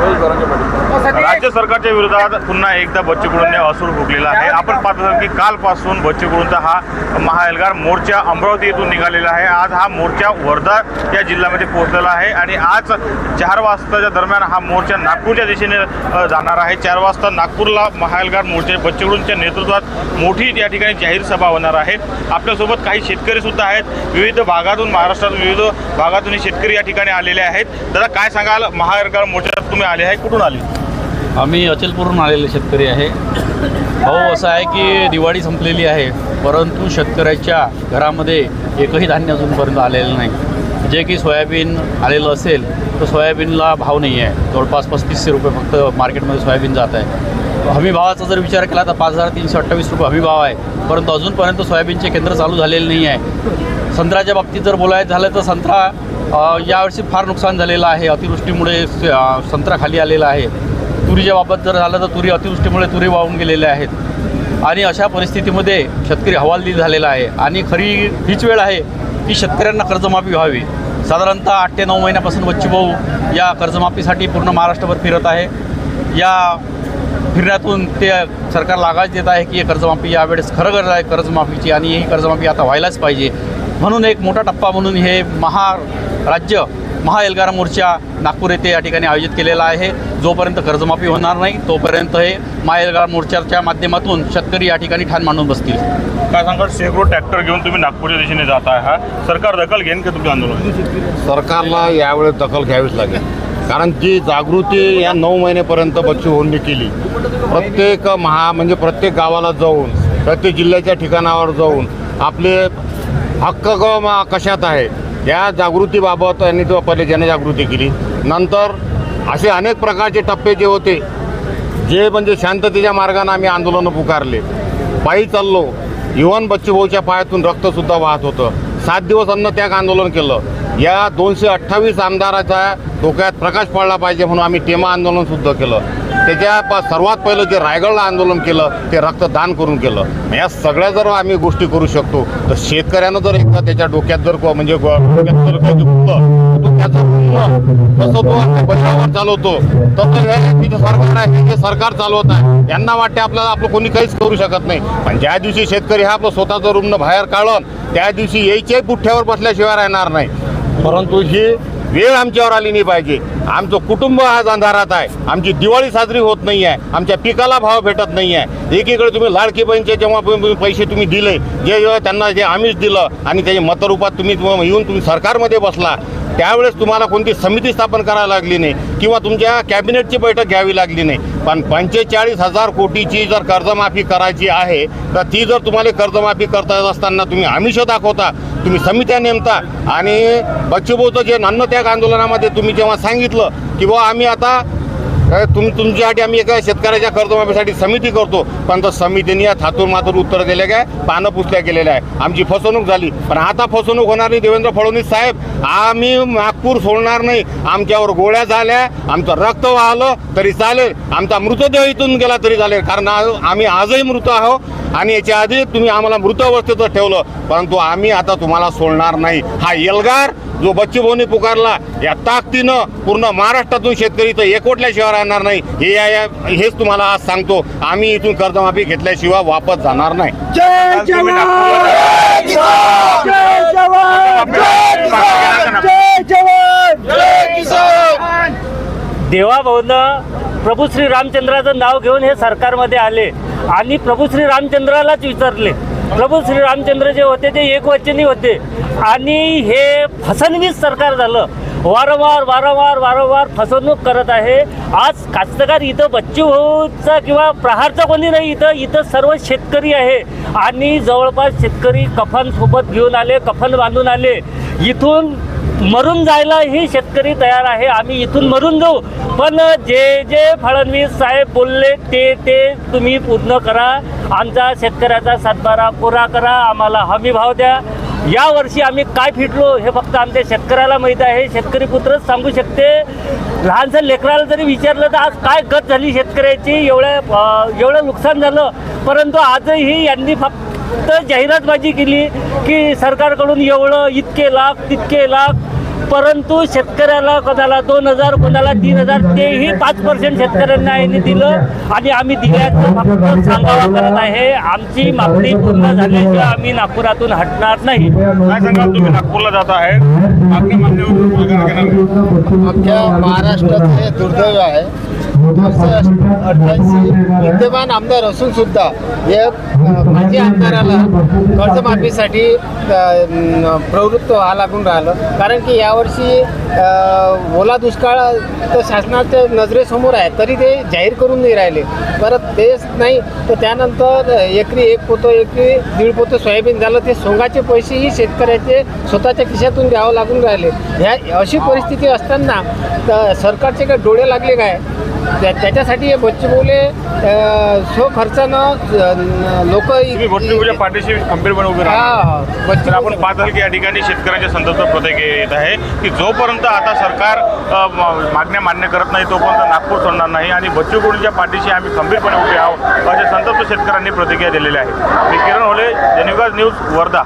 राज्य सरकारच्या विरोधात पुन्हा एकदा बच्चू कडूंनी असूर फुकलेला आहे. आपण पाहत असाल की कालपासून बच्चू कडूंचा हा महाएल्गार मोर्चा अमरावती येथून निघालेला आहे. आज हा मोर्चा वर्धा या जिल्ह्यामध्ये पोहोचलेला आहे आणि आज चार वाजताच्या दरम्यान हा मोर्चा नागपूरच्या दिशेने जाणार आहे. चार वाजता नागपूरला महाएल्गार मोर्चा बच्चू कडूंच्या नेतृत्वात मोठी या ठिकाणी जाहीर सभा होणार आहे. आपल्यासोबत काही शेतकरी सुद्धा आहेत. विविध भागातून महाराष्ट्रात विविध भागातून हे शेतकरी या ठिकाणी आलेले आहेत. दादा काय सांगाल महाएल्गार मोर्चात तुम्ही आले आहे? कुठून आले? आम्ही अचलपूरहून आलेले शेतकरी आहे. भाऊ असं आहे की दिवाळी संपलेली आहे परंतु शेतकऱ्याच्या घरामध्ये एकही धान्य अजूनपर्यंत आलेलं नाही. जे की सोयाबीन आलेलं असेल तर सोयाबीनला भाव नाही आहे. जवळपास पस्तीसशे रुपये फक्त मार्केटमध्ये सोयाबीन जात आहे. हमी भावाचा जर विचार केला तर पाच हजार तीनशे अठ्ठावीस रुपये हमी भाव आहे. परंतु अजूनपर्यंत सोयाबीनचे केंद्र चालू झालेले नाही आहे. संत्र्याच्या बाबतीत जर बोलायचं झालं तर संत्रा यावर्षी फार नुकसान झालेलं आहे. अतिवृष्टीमुळे संत्रा खाली आलेला आहे. तुरीच्या बाबत जर झालं तर तुरी अतिवृष्टीमुळे तुरी वाहून गेलेल्या आहेत. आणि अशा परिस्थितीमध्ये शेतकरी हवालदिल झालेला आहे. आणि खरी हीच वेळ आहे की शेतकऱ्यांना कर्जमाफी व्हावी. साधारणतः आठ ते नऊ महिन्यापासून बच्चूभाऊ या कर्जमाफीसाठी पूर्ण महाराष्ट्रभर फिरत आहे. या फिरण्यातून ते सरकारला आगाज देत आहे की कर्जमाफी यावेळेस खरं गरज आहे. कर्जमाफीची आणि ही कर्जमाफी आता व्हायलाच पाहिजे. म्हणून एक मोठा टप्पा म्हणून हे महाराज्य महाएल्गार मोर्चा नागपूर येथे या ठिकाणी आयोजित केलेला आहे. जोपर्यंत कर्जमाफी होणार नाही तोपर्यंत हे महाएल्गार मोर्चाच्या माध्यमातून शेतकरी या ठिकाणी ठाण मांडून बसतील. काय सांगाल? शेकडो ट्रॅक्टर घेऊन तुम्ही नागपूरच्या दिशेने जात आहे हा? सरकार दखल घेईन का तुमच्या आंदोलन सरकारला यावेळेस दखल घ्यावीच लागेल. कारण जी जागृती या नऊ महिनेपर्यंत बच्चू होऊन केली प्रत्येक महा म्हणजे प्रत्येक गावाला जाऊन प्रत्येक जिल्ह्याच्या ठिकाणावर जाऊन आपले हक्क ग कशात आहे? या जागृतीबाबत यांनी तो पहिले जनजागृती केली. नंतर असे अनेक प्रकारचे टप्पे जे होते जे म्हणजे शांततेच्या मार्गाने आम्ही आंदोलनं पुकारले. पायी चाललो. युवन बच्चूभाऊच्या पायातून रक्तसुद्धा वाहत होतं. सात दिवस अन्न त्याग आंदोलन केलं. या दोनशे अठ्ठावीस आमदाराच्या डोक्यात प्रकाश पडला पाहिजे म्हणून आम्ही टेमा आंदोलनसुद्धा केलं. त्याच्या सर्वात पहिलं जे रायगडला आंदोलन केलं ते रक्तदान करून केलं. या सगळ्या जर आम्ही गोष्टी करू शकतो तर शेतकऱ्यानं जर एकदा त्याच्या डोक्यात जर को- म्हणजे गो- डोक्यात जर काही त्याचं तो आपल्या चालवतो तसं हे सरकार आहे हे सरकार चालवत आहे. यांना वाटते आपल्याला आपलं कोणी काहीच करू शकत नाही. पण ज्या दिवशी शेतकरी हा आपलं स्वतःचं रुग्ण बाहेर काढून त्या दिवशी यायच्याही पुठ्ठ्यावर बसल्याशिवाय राहणार नाही. परंतु ही वेळ आमच्यावर आली नाही पाहिजे. आमचं कुटुंब आज अंधारात आहे. आमची दिवाळी साजरी होत नाही आहे. आमच्या पिकाला भाव भेटत नाही आहे. एकीकडे तुम्ही लाडकी बहिणीचे जेव्हा पैसे तुम्ही दिले जे जेव्हा त्यांना जे आमिष दिलं आणि त्याच्या मतरूपात तुम्ही येऊन तुम्ही सरकारमध्ये बसला त्यावेळेस तुम्हाला कोणती समिती स्थापन करायला लागली नाही किंवा तुमच्या कॅबिनेटची बैठक घ्यावी लागली नाही. पण पंचेचाळीस हजार कोटीची जर कर्जमाफी करायची आहे तर ती जर तुम्हाला कर्जमाफी करता येत असताना तुम्ही आमिष दाखवता तुम्ही समित्या नेमता आणि बच्चूभाऊचं जे अन्नत्याग आंदोलनामध्ये तुम्ही जेव्हा सांगितलं की बुवा आम्ही आता तुम तुमच्यासाठी आम्ही एका शेतकऱ्याच्या कर्जमाफीसाठी समिती करतो. पण तर समितीने या थातूर मातूर उत्तर दिले काय? पानं पुसल्या गेलेल्या आहे आमची फसवणूक झाली. पण आता फसवणूक होणार नाही देवेंद्र फडणवीस साहेब. आम्ही नागपूर सोडणार नाही. आमच्यावर गोळ्या झाल्या. आमचं रक्त वाहलं तरी चालेल. आमचा मृतदेह इथून गेला तरी चालेल. कारण आज- आम्ही आजही मृत आहोत. आणि याच्या आधी तुम्ही आम्हाला मृत अवस्थेतच ठेवलं परंतु आम्ही आता तुम्हाला सोडणार नाही. हा एल्गार जो बच्चूभाऊने पुकारला या ताकदीनं पूर्ण महाराष्ट्रातून शेतकरी तर एकवटल्याशिवाय राहणार नाही. हे या- या- हेच तुम्हाला आज सांगतो. आम्ही इथून कर्जमाफी घेतल्याशिवाय वापस जाणार नाही. देवाभाऊनं प्रभू श्री रामचंद्राचं नाव घेऊन हे सरकारमध्ये आले आणि प्रभू श्री रामचंद्रालाच विचारले प्रभू श्री रामचंद्र जे होते ते एकवचनी होते. आणि हे फसणवीस सरकार झालं. वारंवार वारंवार वारंवार फसवणूक करत आहे. आज कास्तकार इथं बच्चूभाऊचा किंवा प्रहारचा कोणी नाही इथं इथं सर्व शेतकरी आहे. आणि जवळपास शेतकरी कफनसोबत घेऊन आले कफन बांधून आले. इथून मरून जायला ही शेतकरी तयार आहे. आम्ही इथून मरून जाऊ. पण जे जे फडणवीस साहेब बोलले ते ते तुम्ही पूर्ण करा. आमचा शेतकऱ्याचा सातबारा कोरा करा. आम्हाला हमी भाव द्या. या वर्षी आम्ही काय फिटलो हे फक्त आमच्या शेतकऱ्याला माहीत आहे. शेतकरी पुत्रच सांगू शकते. लहानसं लेकराला जरी विचारलं तर आज काय गत झाली शेतकऱ्याची? एवढ्या एवढं नुकसान झालं. परंतु आजही यांनी फक्त जाहिरातबाजी केली की सरकारकडून एवढं इतके लाख तितके लाख परंतु शेतकऱ्याला कोणाला दोन हजार कोणाला तीन हजार तेही पाच पर्सेंट शेतकऱ्यांना यांनी दिलं आणि आम्ही दिल्याचं फक्त सांगावा करत आहे. आमची मागणी पूर्ण झाल्याशिवाय आम्ही नागपुरातून हटणार नाही. काय सांगाल तुम्ही? नागपूरला जात आहे. अख्ख्या महाराष्ट्रात हे दुर्दैव आहे. विद्यमान आमदार असून सुद्धा अ, माजी आमदाराला कर्जमाफीसाठी प्रवृत्त व्हावं लागून राहिलं. कारण की यावर्षी ओला दुष्काळ तर शासनाच्या नजरेसमोर आहे तरी ते जाहीर करून नाही राहिले. परत तेच नाही तर त्यानंतर एकरी एक पोतं एकरी दीड पोतं सोयाबीन झालं ते सोंगाचे पैसेही शेतकऱ्याचे स्वतःच्या खिशातून द्यावं लागून राहिले. ह्या अशी परिस्थिती असताना तर सरकारचे काय डोळे लागले काय? त्या- त्याच्यासाठी हे बच्चे बोले स्व खर्चानं लोक बच्चूच्या पाठीशी खंबीरपणे उभे राहा. आपण पाहत की या ठिकाणी शेतकऱ्यांच्या संदर्भात प्रत्येक येत आहे की जोपर्यंत आता सरकार मागण्या मान्य करत नाही तोपर्यंत नागपूर सोडणार नाही आणि बच्चू कडूंच्या पाठीशी आम्ही खंबीरपणे उभे आहोत अशा संतप्त शेतकऱ्यांनी प्रतिक्रिया दिलेल्या आहे. मी किरण होले जनिवाज न्यूज वर्धा.